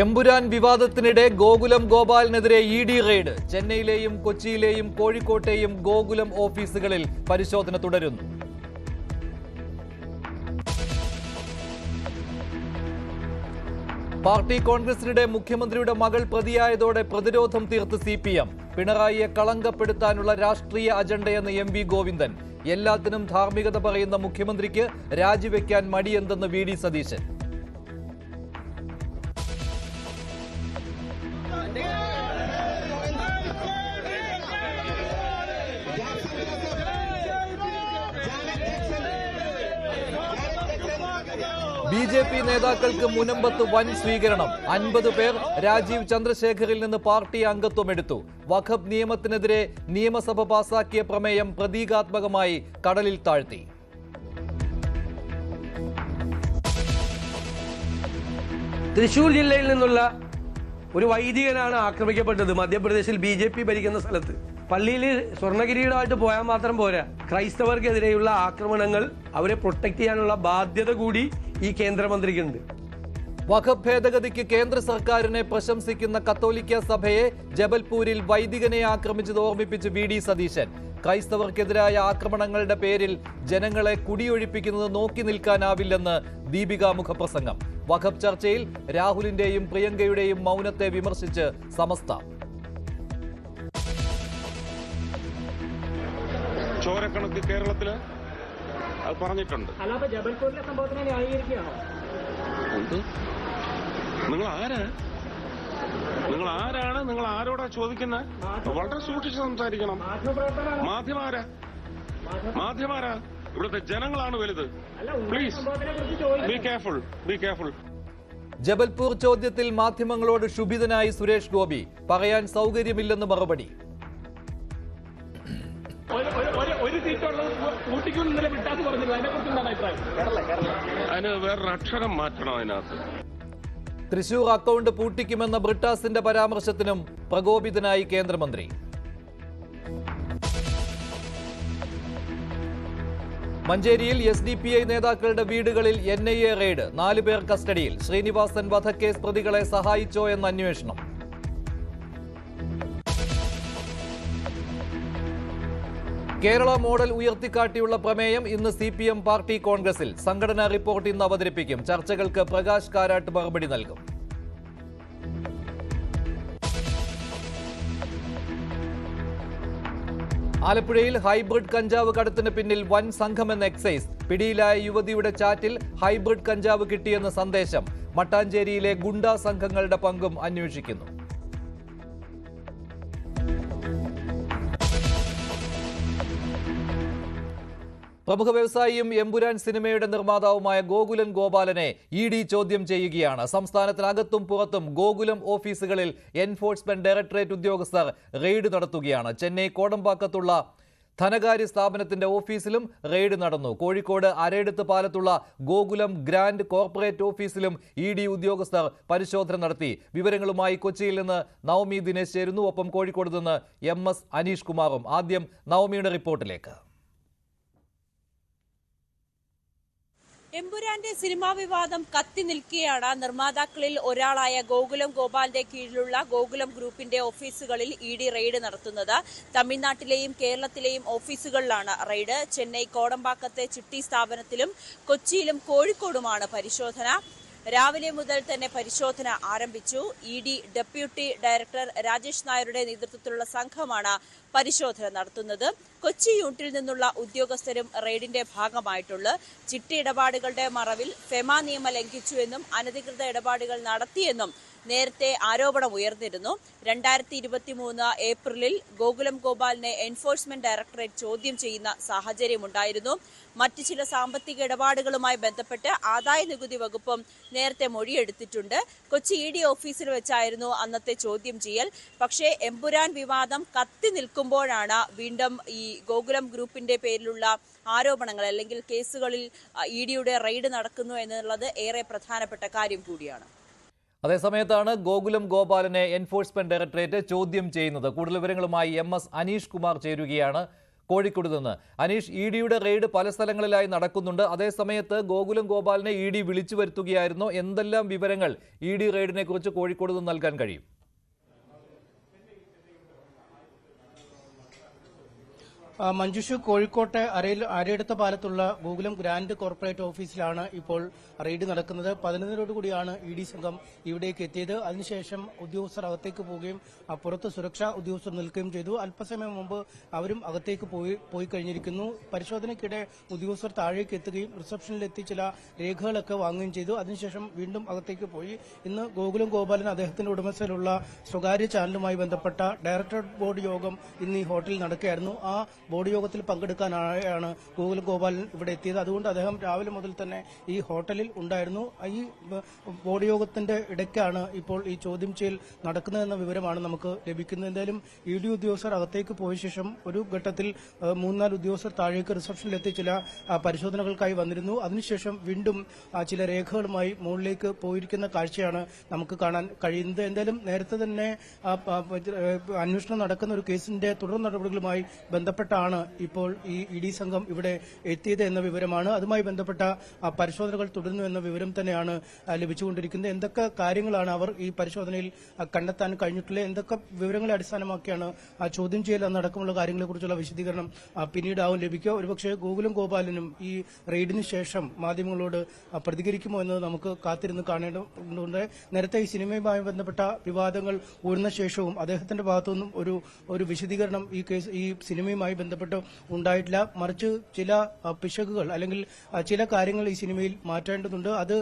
എമ്പുരാൻ വിവാദത്തിനിടെ ഗോകുലം ഗോപാലിനെതിരെ E D raid. ചെന്നൈയിലെയും കൊച്ചിയിലെയും കോഴിക്കോട്ടെയും ഗോകുലം ഓഫീസുകളിൽ പരിശോധന തുടരുന്നു. പാർട്ടി കോൺഗ്രസിനിടെ മുഖ്യമന്ത്രിയുടെ മകൾ പ്രതിയായതോടെ പ്രതിരോധം തീർത്ത് സി പി എം. പിണറായിയെ കളങ്കപ്പെടുത്താനുള്ള രാഷ്ട്രീയ അജണ്ടയെന്ന് എം വി ഗോവിന്ദൻ. എല്ലാത്തിനും ധാർമ്മികത പറയുന്ന മുഖ്യമന്ത്രിക്ക് രാജിവെക്കാൻ മടിയെന്തെന്ന് V D Satheesan. B J P നേതാക്കൾക്ക് മുനമ്പത്ത് വൻ സ്വീകരണം. അൻപത് പേർ രാജീവ് ചന്ദ്രശേഖറിൽ നിന്ന് പാർട്ടി അംഗത്വം എടുത്തു. വഖബ് നിയമത്തിനെതിരെ നിയമസഭ പാസാക്കിയ പ്രമേയം പ്രതീകാത്മകമായി കടലിൽ താഴ്ത്തി. തൃശൂർ ജില്ലയിൽ നിന്നുള്ള ഒരു വൈദികനാണ് ആക്രമിക്കപ്പെട്ടത്. മധ്യപ്രദേശിൽ ബി ജെ പി ഭരിക്കുന്ന സ്ഥലത്ത്. പള്ളിയിൽ സ്വർണകിരീടമായിട്ട് പോയാൽ മാത്രം പോരാ. ക്രൈസ്തവർക്കെതിരെയുള്ള ആക്രമണങ്ങൾ അവരെ പ്രൊട്ടക്ട് ചെയ്യാനുള്ള ബാധ്യത കൂടി ഈ കേന്ദ്രമന്ത്രിക്കുണ്ട്. വഖബ് ഭേദഗതിക്ക് കേന്ദ്ര സർക്കാരിനെ പ്രശംസിക്കുന്ന കത്തോലിക്ക സഭയെ ജബൽപൂരിൽ വൈദികനെ ആക്രമിച്ചത് ഓർമ്മിപ്പിച്ച് വി ഡി സതീശൻ. ക്രൈസ്തവർക്കെതിരായ ആക്രമണങ്ങളുടെ പേരിൽ ജനങ്ങളെ കുടിയൊഴിപ്പിക്കുന്നത് നോക്കി നിൽക്കാനാവില്ലെന്ന് ദീപിക മുഖപ്രസംഗം വഖബ് ചർച്ചയിൽ രാഹുലിന്റെയും പ്രിയങ്കയുടെയും മൗനത്തെ വിമർശിച്ച് സമസ്ത. ചോരക്കണക്ക് കേരളത്തിൽ അത് പറഞ്ഞിട്ടുണ്ട്. അല്ലാതെ അപ്പൊ ജബൽപൂരിലെ സംഭവത്തിനെ ന്യായീകരിക്കുകയാണോ? എന്ത്? നിങ്ങൾ ആരാ നിങ്ങൾ ആരാണ് നിങ്ങൾ ആരോടാ ചോദിക്കുന്നത് വളരെ സൂക്ഷിച്ച് സംസാരിക്കണം. മാധ്യമാരാ? മാധ്യമാരാ? ഇവിടുത്തെ ജനങ്ങളാണ് വലുത്. Please be careful be careful Jabalpur ചോദ്യത്തിൽ മാധ്യമങ്ങളോട് ക്ഷുഭിതനായി സുരേഷ് ഗോപി. പറയാൻ സൗകര്യമില്ലെന്ന് മറുപടി. അതിന് വേറൊരു അക്ഷരം മാറ്റണം അതിനകത്ത്. തൃശൂർ അക്കൗണ്ട് പൂട്ടിക്കുമെന്ന ബ്രിട്ടാസിന്റെ പരാമർശത്തിനും പ്രകോപിതനായി കേന്ദ്രമന്ത്രി. മഞ്ചേരിയിൽ എസ് ഡി പി ഐ നേതാക്കളുടെ വീടുകളിൽ എൻ ഐ എ റെയ്ഡ്. നാലുപേർ കസ്റ്റഡിയിൽ. ശ്രീനിവാസൻ വധക്കേസ് പ്രതികളെ സഹായിച്ചോ എന്ന അന്വേഷണം. കേരള മോഡൽ ഉയർത്തിക്കാട്ടിയുള്ള പ്രമേയം ഇന്ന് സി പി എം പാർട്ടി കോൺഗ്രസിൽ. സംഘടനാ റിപ്പോർട്ട് ഇന്ന് അവതരിപ്പിക്കും. ചർച്ചകൾക്ക് പ്രകാശ് കാരാട്ട് മറുപടി നൽകും. ആലപ്പുഴയിൽ ഹൈബ്രിഡ് കഞ്ചാവ് കടത്തിന് പിന്നിൽ വൻ സംഘമെന്ന എക്സൈസ്. പിടിയിലായ യുവതിയുടെ ചാറ്റിൽ ഹൈബ്രിഡ് കഞ്ചാവ് കിട്ടിയെന്ന സന്ദേശം. മട്ടാഞ്ചേരിയിലെ ഗുണ്ടാ സംഘങ്ങളുടെ പങ്കും അന്വേഷിക്കുന്നു. പ്രമുഖ വ്യവസായിയും എമ്പുരാൻ സിനിമയുടെ നിർമ്മാതാവുമായ ഗോകുലൻ ഗോപാലനെ ഇ ഡി ചോദ്യം ചെയ്യുകയാണ്. സംസ്ഥാനത്തിനകത്തും പുറത്തും ഗോകുലം ഓഫീസുകളിൽ എൻഫോഴ്സ്മെന്റ് ഡയറക്ടറേറ്റ് ഉദ്യോഗസ്ഥർ റെയ്ഡ് നടത്തുകയാണ്. ചെന്നൈ കോടമ്പാക്കത്തുള്ള ധനകാര്യ സ്ഥാപനത്തിന്റെ ഓഫീസിലും റെയ്ഡ് നടന്നു. കോഴിക്കോട് അരയെടുത്ത് പാലത്തുള്ള ഗോകുലം ഗ്രാൻഡ് കോർപ്പറേറ്റ് ഓഫീസിലും ഇ ഡി ഉദ്യോഗസ്ഥർ പരിശോധന നടത്തി. വിവരങ്ങളുമായി കൊച്ചിയിൽ നിന്ന് നവമി ദിനേശ് ചേരുന്നു. ഒപ്പം കോഴിക്കോട് നിന്ന് എം എസ് അനീഷ് കുമാറും. ആദ്യം നവമിയുടെ റിപ്പോർട്ടിലേക്ക്. എമ്പുരാന്റെ സിനിമാ വിവാദം കത്തി നിൽക്കെയാണ് നിർമ്മാതാക്കളിൽ ഒരാളായ ഗോകുലം ഗോപാലിന്റെ കീഴിലുള്ള ഗോകുലം ഗ്രൂപ്പിന്റെ ഓഫീസുകളിൽ ഇ ഡി റെയ്ഡ് നടത്തുന്നത്. തമിഴ്നാട്ടിലെയും കേരളത്തിലെയും ഓഫീസുകളിലാണ് റെയ്ഡ്. ചെന്നൈ കോടമ്പാക്കത്തെ ചിട്ടി സ്ഥാപനത്തിലും കൊച്ചിയിലും കോഴിക്കോടുമാണ് പരിശോധന. രാവിലെ മുതൽ തന്നെ പരിശോധന ആരംഭിച്ചു. E D deputy director Rajesh നായരുടെ നേതൃത്വത്തിലുള്ള സംഘമാണ് പരിശോധന നടത്തുന്നത്. കൊച്ചി യൂണിറ്റിൽ നിന്നുള്ള ഉദ്യോഗസ്ഥരും റെയ്ഡിന്റെ ഭാഗമായിട്ടുള്ള ചിട്ടി ഇടപാടുകളുടെ മറവിൽ ഫെമ നിയമം ലംഘിച്ചുവെന്നും അനധികൃത ഇടപാടുകൾ നടത്തിയെന്നും നേരത്തെ ആരോപണം ഉയർന്നിരുന്നു. രണ്ടായിരത്തി ഇരുപത്തി മൂന്ന് ഏപ്രിലിൽ ഗോകുലം ഗോപാലിനെ എൻഫോഴ്സ്മെന്റ് ഡയറക്ടറേറ്റ് ചോദ്യം ചെയ്യുന്ന സാഹചര്യമുണ്ടായിരുന്നു. മറ്റ് ചില സാമ്പത്തിക ഇടപാടുകളുമായി ബന്ധപ്പെട്ട് ആദായ നികുതി വകുപ്പും നേരത്തെ മൊഴിയെടുത്തിട്ടുണ്ട്. കൊച്ചി ഇ ഡി ഓഫീസിൽ വെച്ചായിരുന്നു അന്നത്തെ ചോദ്യം ചെയ്യൽ. പക്ഷേ എമ്പുരാൻ വിവാദം കത്തി നിൽക്കുമ്പോഴാണ് വീണ്ടും ഈ ഗോകുലം ഗ്രൂപ്പിന്റെ പേരിലുള്ള ആരോപണങ്ങൾ അല്ലെങ്കിൽ കേസുകളിൽ ഇ ഡിയുടെ റെയ്ഡ് നടക്കുന്നു എന്നുള്ളത് ഏറെ പ്രധാനപ്പെട്ട കാര്യം കൂടിയാണ്. അതേസമയത്താണ് ഗോകുലം ഗോപാലനെ എൻഫോഴ്സ്മെന്റ് ഡയറക്ടറേറ്റ് ചോദ്യം ചെയ്യുന്നത്. കൂടുതൽ വിവരങ്ങളുമായി എം എസ് അനീഷ് കുമാർ ചേരുകയാണ് കോഴിക്കോട് നിന്ന്. അനീഷ് ഇ ഡിയുടെ റെയ്ഡ് പല സ്ഥലങ്ങളിലായി നടക്കുന്നുണ്ട്. അതേസമയത്ത് ഗോകുലം ഗോപാലിനെ ഇ ഡി വിളിച്ചു വരുത്തുകയായിരുന്നു. എന്തെല്ലാം വിവരങ്ങൾ ഇ ഡി റെയ്ഡിനെ കുറിച്ച് കോഴിക്കോട് നിന്ന് നൽകാൻ കഴിയും ആ, മഞ്ജുഷു കോഴിക്കോട്ടെ അരയിൽ അരയെടുത്ത പാലത്തുള്ള ഗോകുലം ഗ്രാൻഡ് കോർപ്പറേറ്റ് ഓഫീസിലാണ് ഇപ്പോൾ റെയ്ഡ് നടക്കുന്നത്. പതിനൊന്നിനോട് കൂടിയാണ് ഇ ഡി സംഘം ഇവിടേക്ക് എത്തിയത്. അതിനുശേഷം ഉദ്യോഗസ്ഥർ അകത്തേക്ക് പോവുകയും അപ്പുറത്ത് സുരക്ഷാ ഉദ്യോഗസ്ഥർ നിൽക്കുകയും ചെയ്തു. അല്പസമയം മുമ്പ് അവരും അകത്തേക്ക് പോയി പോയി കഴിഞ്ഞിരിക്കുന്നു. പരിശോധനയ്ക്കിടെ ഉദ്യോഗസ്ഥർ താഴേക്ക് എത്തുകയും റിസപ്ഷനിലെത്തി ചില രേഖകളൊക്കെ വാങ്ങുകയും ചെയ്തു. അതിനുശേഷം വീണ്ടും അകത്തേക്ക് പോയി. ഇന്ന് ഗോകുലം ഗോപാലൻ അദ്ദേഹത്തിന്റെ ഉടമസ്ഥയിലുള്ള സ്വകാര്യ ചാനലുമായി ബന്ധപ്പെട്ട ഡയറക്ടർ ബോർഡ് യോഗം ഇന്ന് ഈ ഹോട്ടലിൽ നടക്കുകയായിരുന്നു. ആ ബോർഡ് യോഗത്തിൽ പങ്കെടുക്കാനായാണ് ഗോകുൽ ഗോപാലൻ ഇവിടെ എത്തിയത്. അതുകൊണ്ട് അദ്ദേഹം രാവിലെ മുതൽ തന്നെ ഈ ഹോട്ടലിൽ ഉണ്ടായിരുന്നു. ഈ ബോർഡ് യോഗത്തിന്റെ ഇടയ്ക്കാണ് ഇപ്പോൾ ഈ ചോദ്യം ചെയ്യൽ നടക്കുന്നതെന്ന വിവരമാണ് നമുക്ക് ലഭിക്കുന്നത്. എന്തായാലും ഇ ഡി ഉദ്യോഗസ്ഥർ അകത്തേക്ക് പോയ ശേഷം ഒരു ഘട്ടത്തിൽ മൂന്നാൽ ഉദ്യോഗസ്ഥർ താഴേക്ക് റിസപ്ഷനിലെത്തി ചില പരിശോധനകൾക്കായി വന്നിരുന്നു. അതിനുശേഷം വീണ്ടും ചില രേഖകളുമായി മുകളിലേക്ക് പോയിരിക്കുന്ന കാഴ്ചയാണ് നമുക്ക് കാണാൻ കഴിയുന്നത്. എന്തായാലും നേരത്തെ തന്നെ അന്വേഷണം നടക്കുന്ന ഒരു കേസിന്റെ തുടർ നടപടികളുമായി ബന്ധപ്പെട്ടാണ് ഇപ്പോൾ ഈ ഇ ഡി സംഘം ഇവിടെ എത്തിയത് എന്ന വിവരമാണ്. അതുമായി ബന്ധപ്പെട്ട പരിശോധനകൾ തുടരുന്നു എന്ന വിവരം തന്നെയാണ് ലഭിച്ചുകൊണ്ടിരിക്കുന്നത്. എന്തൊക്കെ കാര്യങ്ങളാണ് അവർ ഈ പരിശോധനയിൽ കണ്ടെത്താൻ കഴിഞ്ഞിട്ടുള്ളത്? എന്തൊക്കെ വിവരങ്ങളെ അടിസ്ഥാനമാക്കിയാണ് ചോദ്യം ചെയ്യൽ എന്നടക്കമുള്ള കാര്യങ്ങളെക്കുറിച്ചുള്ള വിശദീകരണം പിന്നീടാവും ലഭിക്കുക. ഒരുപക്ഷെ ഗൂഗിളും ഗോപാലനും ഈ റെയ്ഡിന് ശേഷം മാധ്യമങ്ങളോട് പ്രതികരിക്കുമോ എന്നത് നമുക്ക് കാത്തിരുന്ന് കാണേണ്ടതുണ്ട്. നേരത്തെ ഈ സിനിമയുമായി ബന്ധപ്പെട്ട വിവാദങ്ങൾ ഉയർന്ന ശേഷവും അദ്ദേഹത്തിന്റെ ഭാഗത്തുനിന്നും ഒരു ഒരു വിശദീകരണം ഈ കേസ് ഈ സിനിമയുമായി ബന്ധപ്പെട്ട് ഉണ്ടായിട്ടില്ല. മറിച്ച് ചില പിശകുകൾ അല്ലെങ്കിൽ ചില കാര്യങ്ങൾ ഈ സിനിമയിൽ മാറ്റേണ്ടതുണ്ട്. അത്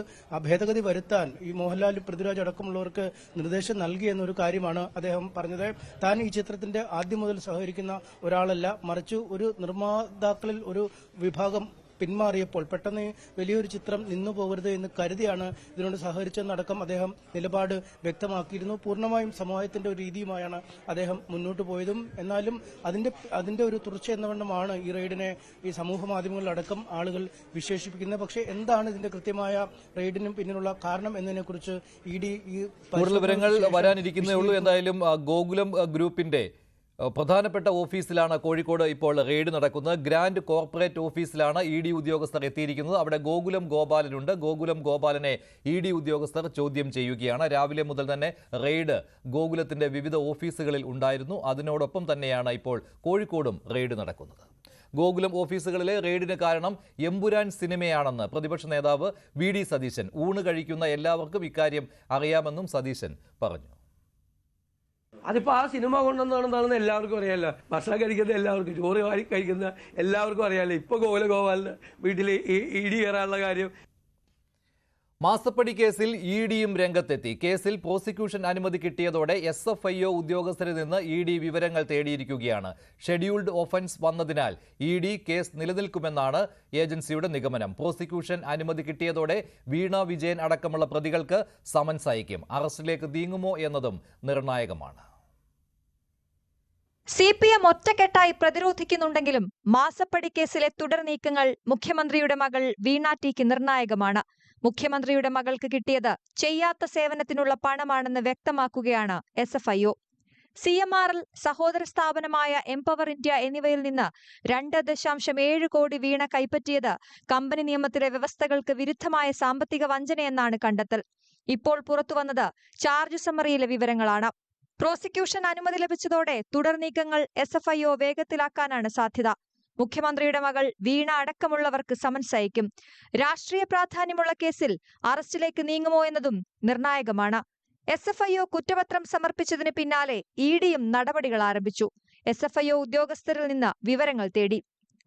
ഭേദഗതി വരുത്താൻ ഈ മോഹൻലാൽ പൃഥ്വിരാജ് അടക്കമുള്ളവർക്ക് നിർദ്ദേശം നൽകി എന്നൊരു കാര്യമാണ് അദ്ദേഹം പറഞ്ഞത്. താൻ ഈ ചിത്രത്തിന്റെ ആദ്യം മുതൽ സഹകരിക്കുന്ന ഒരാളല്ല. മറിച്ച് ഒരു നിർമ്മാതാക്കളിൽ ഒരു വിഭാഗം പിന്മാറിയപ്പോൾ പെട്ടെന്ന് വലിയൊരു ചിത്രം നിന്നു പോകരുത് എന്ന് കരുതിയാണ് ഇതിനോട് സഹകരിച്ചെന്നടക്കം അദ്ദേഹം നിലപാട് വ്യക്തമാക്കിയിരുന്നു. പൂർണമായും സമൂഹത്തിന്റെ ഒരു രീതിയുമായാണ് അദ്ദേഹം മുന്നോട്ട് പോയതും. എന്നാലും അതിന്റെ അതിന്റെ ഒരു തുടർച്ച എന്നവണ്ണമാണ് ഈ റെയ്ഡിനെ ഈ സമൂഹ മാധ്യമങ്ങളിലടക്കം ആളുകൾ വിശേഷിപ്പിക്കുന്നത്. പക്ഷേ എന്താണ് ഇതിന്റെ കൃത്യമായ റെയ്ഡിനും പിന്നിലുള്ള കാരണം എന്നതിനെക്കുറിച്ച് ഇ ഡി ഈ കൂടുതൽ വിവരങ്ങൾ വരാനിരിക്കുന്നേ ഉള്ളൂ. എന്തായാലും ഗോകുലം ഗ്രൂപ്പിന്റെ പ്രധാനപ്പെട്ട ഓഫീസിലാണ് കോഴിക്കോട് ഇപ്പോൾ റെയ്ഡ് നടക്കുന്നത്. ഗ്രാൻഡ് കോർപ്പറേറ്റ് ഓഫീസിലാണ് ഇ ഡി ഉദ്യോഗസ്ഥർ എത്തിയിരിക്കുന്നത്. അവിടെ ഗോകുലം ഗോപാലനുണ്ട്. ഗോകുലം ഗോപാലനെ ഇ ഡി ഉദ്യോഗസ്ഥർ ചോദ്യം ചെയ്യുകയാണ്. രാവിലെ മുതൽ തന്നെ റെയ്ഡ് ഗോകുലത്തിന്റെ വിവിധ ഓഫീസുകളിൽ ഉണ്ടായിരുന്നു. അതിനോടൊപ്പം തന്നെയാണ് ഇപ്പോൾ കോഴിക്കോടും റെയ്ഡ് നടക്കുന്നത്. ഗോകുലം ഓഫീസുകളിലെ റെയ്ഡിന് കാരണം എമ്പുരാൻ സിനിമയാണെന്ന് പ്രതിപക്ഷ നേതാവ് വി ഡി സതീശൻ ഊണ് കഴിക്കുന്ന എല്ലാവർക്കും ഇക്കാര്യം അറിയാമെന്നും സതീശൻ പറഞ്ഞു. അതിപ്പോ ആ സിനിമ കൊണ്ടുവന്നാണെന്നാണെന്ന് എല്ലാവർക്കും അറിയാലോ. ഭക്ഷണം കഴിക്കുന്ന എല്ലാവർക്കും ചോറ് വാരി കഴിക്കുന്ന എല്ലാവർക്കും അറിയാലോ. ഇപ്പൊ ഗോല ഗോപാലിന് വീട്ടിൽ ഇടി കയറാനുള്ള കാര്യം. മാസപ്പടി കേസിൽ ഇ ഡിയും രംഗത്തെത്തി. കേസിൽ പ്രോസിക്യൂഷൻ അനുമതി കിട്ടിയതോടെ എസ് എഫ് ഐ ഒ ഉദ്യോഗസ്ഥരിൽ നിന്ന് ഇ ഡി വിവരങ്ങൾ തേടിയിരിക്കുകയാണ്. ഷെഡ്യൂൾഡ് ഒഫൻസ് വന്നതിനാൽ ഇ ഡി കേസ് നിലനിൽക്കുമെന്നാണ് ഏജൻസിയുടെ നിഗമനം. പ്രോസിക്യൂഷൻ അനുമതി കിട്ടിയതോടെ വീണ വിജയൻ അടക്കമുള്ള പ്രതികൾക്ക് സമൻസ് അയക്കും. അറസ്റ്റിലേക്ക് നീങ്ങുമോ എന്നതും നിർണായകമാണ്. സി പി എം ഒറ്റക്കെട്ടായി പ്രതിരോധിക്കുന്നുണ്ടെങ്കിലും മാസപ്പടി കേസിലെ തുടർ നീക്കങ്ങൾ മുഖ്യമന്ത്രിയുടെ മകൾ വീണ ടിക്ക് നിർണായകമാണ്. മുഖ്യമന്ത്രിയുടെ മകൾക്ക് കിട്ടിയത് ചെയ്യാത്ത സേവനത്തിനുള്ള പണമാണെന്ന് വ്യക്തമാക്കുകയാണ് S F I O. C M R L സഹോദര സ്ഥാപനമായ എംപവർ ഇന്ത്യ എന്നിവയിൽ നിന്ന് രണ്ട് ദശാംശം ഏഴ് കോടി വീണ കൈപ്പറ്റിയത് കമ്പനി നിയമത്തിലെ വ്യവസ്ഥകൾക്ക് വിരുദ്ധമായ സാമ്പത്തിക വഞ്ചനയെന്നാണ് കണ്ടെത്തൽ. ഇപ്പോൾ പുറത്തുവന്നത് ചാർജ് സമ്മറിയിലെ വിവരങ്ങളാണ്. പ്രോസിക്യൂഷൻ അനുമതി ലഭിച്ചതോടെ തുടർ നീക്കങ്ങൾ എസ് എഫ് ഐ ഒ വേഗത്തിലാക്കാനാണ് സാധ്യത. മുഖ്യമന്ത്രിയുടെ മകൾ വീണ അടക്കമുള്ളവർക്ക് സമൻസ് അയക്കും. രാഷ്ട്രീയ പ്രാധാന്യമുള്ള കേസിൽ അറസ്റ്റിലേക്ക് നീങ്ങുമോ എന്നതും നിർണായകമാണ്. എസ് എഫ് ഐ ഒ കുറ്റപത്രം സമർപ്പിച്ചതിന് പിന്നാലെ ഇ ഡിയും നടപടികൾ ആരംഭിച്ചു. എസ് എഫ് ഐ ഒ ഉദ്യോഗസ്ഥരിൽ നിന്ന് വിവരങ്ങൾ തേടി.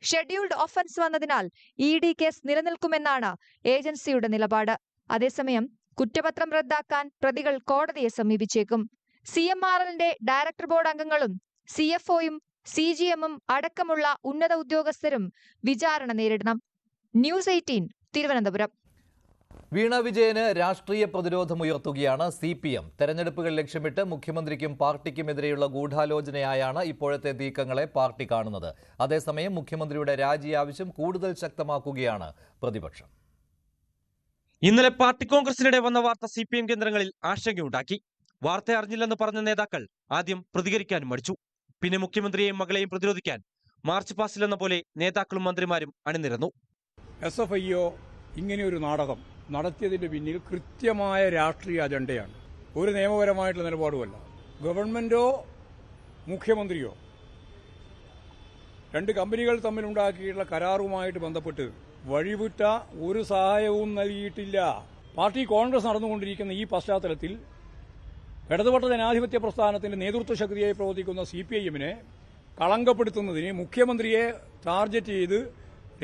ഷെഡ്യൂൾഡ് ഒഫൻസ് വന്നതിനാൽ ഇ ഡി കേസ് നിലനിൽക്കുമെന്നാണ് ഏജൻസിയുടെ നിലപാട്. അതേസമയം കുറ്റപത്രം റദ്ദാക്കാൻ പ്രതികൾ കോടതിയെ സമീപിച്ചേക്കും. സി എം ആർ എല്ലിന്റെ ഡയറക്ടർ ബോർഡ് അംഗങ്ങളും സി എഫ് ഒയും സി ജി എമ്മും അടക്കമുള്ള ഉന്നത ഉദ്യോഗസ്ഥരും വിചാരണ നേരിടണം. News eighteen Thiruvananthapuram. വീണ വിജയന് രാഷ്ട്രീയ പ്രതിരോധമുയർത്തുകയാണ് സി പി എം. തെരഞ്ഞെടുപ്പുകൾ ലക്ഷ്യമിട്ട് മുഖ്യമന്ത്രിക്കും പാർട്ടിക്കുമെതിരെയുള്ള ഗൂഢാലോചനയായാണ് ഇപ്പോഴത്തെ നീക്കങ്ങളെ പാർട്ടി കാണുന്നത്. അതേസമയം മുഖ്യമന്ത്രിയുടെ രാജി ആവശ്യം കൂടുതൽ ശക്തമാക്കുകയാണ് പ്രതിപക്ഷം. ഇന്നലെ പാർട്ടി കോൺഗ്രസിനിടെ വന്ന വാർത്ത സി പി എം കേന്ദ്രങ്ങളിൽ ആശങ്കയുണ്ടാക്കി. വാർത്ത അറിഞ്ഞില്ലെന്ന് പറഞ്ഞ നേതാക്കൾ ആദ്യം പ്രതികരിക്കാനും മടിച്ചു. പിന്നെ മുഖ്യമന്ത്രിയെയും മകളെയും പ്രതിരോധിക്കാൻ മാർച്ച് പാസ്റ്റിലെന്ന പോലെ നേതാക്കളും മന്ത്രിമാരും അണിനിരന്നു. എസ് എഫ് ഐ ഒ ഇങ്ങനെയൊരു നാടകം നടത്തിയതിന്റെ പിന്നിൽ കൃത്യമായ രാഷ്ട്രീയ അജണ്ടയാണ്. ഒരു നിയമപരമായിട്ടുള്ള നിലപാടുമല്ല. ഗവൺമെന്റോ മുഖ്യമന്ത്രിയോ രണ്ട് കമ്പനികൾ തമ്മിലുണ്ടാക്കിയിട്ടുള്ള കരാറുമായിട്ട് ബന്ധപ്പെട്ട് വഴിവിട്ട ഒരു സഹായവും നൽകിയിട്ടില്ല. പാർട്ടി കോൺഗ്രസ് നടന്നുകൊണ്ടിരിക്കുന്ന ഈ പശ്ചാത്തലത്തിൽ ഇടതുപക്ഷ ജനാധിപത്യ പ്രസ്ഥാനത്തിന്റെ നേതൃത്വ ശക്തിയായി പ്രവർത്തിക്കുന്ന സി പി ഐ എമ്മിനെ കളങ്കപ്പെടുത്തുന്നതിന് മുഖ്യമന്ത്രിയെ ടാർഗറ്റ് ചെയ്ത്